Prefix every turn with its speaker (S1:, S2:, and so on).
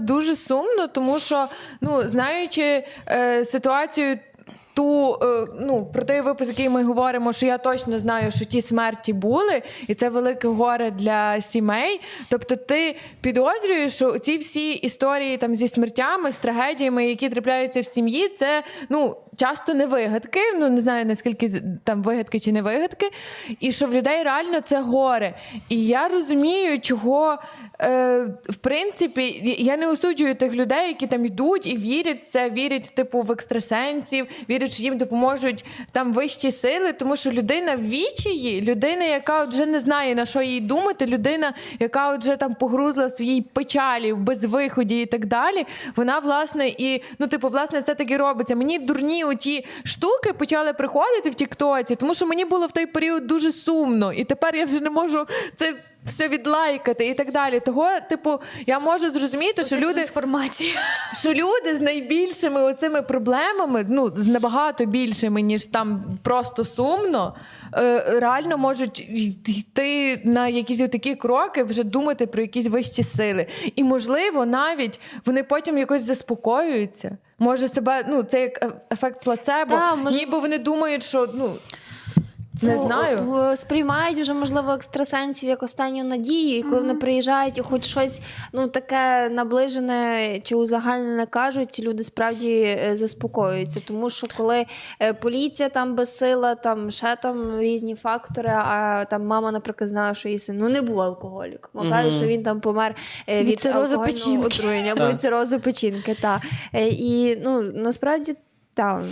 S1: Дуже сумно, тому що ну знаючи е, ситуацію. Ту, е, ну, про той випуск, який ми говоримо, що я точно знаю, що ті смерті були, і це велике горе для сімей. Тобто, ти підозрюєш, що ці всі історії там зі смертями, з трагедіями, які трапляються в сім'ї, це ну часто не вигадки. Ну не знаю наскільки там вигадки чи не вигадки, і що в людей реально це горе. І я розумію, чого е, в принципі я не осуджую тих людей, які там йдуть і вірять в це, вірять типу в екстрасенсів, вірять, що їм допоможуть там вищі сили, тому що людина в відчаї, людина, яка вже не знає на що їй думати, людина, яка вже там погрузла в своїй печалі, в безвиході і так далі. Вона власне і ну, типу, власне, це так і робиться. Мені дурні оті штуки почали приходити в Тіктоці, тому що мені було в той період дуже сумно, і тепер я вже не можу це. Все відлайкати і так далі. Того, типу, я можу зрозуміти, що люди що люди з найбільшими оцими проблемами, ну з набагато більшими, ніж там просто сумно, е, реально можуть йти на якісь такі кроки, вже думати про якісь вищі сили. І можливо, навіть вони потім якось заспокоюються. Може, себе, ну це як ефект плацебо,
S2: Да, може-
S1: ніби вони думають, що ну. Не
S2: Ну,
S1: знаю.
S2: Сприймають вже, можливо, екстрасенсів як останню надію, і коли вони приїжджають і хоч щось ну, таке наближене чи узагальнене кажуть, люди справді е, заспокоюються. Тому що коли е, поліція там безсила, там ще там різні фактори, а там мама, наприклад, знала, що її син ну, не був алкоголік. Бо каже, що він там помер е,
S1: Від
S2: від алкогольного отруєння або від цирозу печінки. Та. І ну, насправді. Та,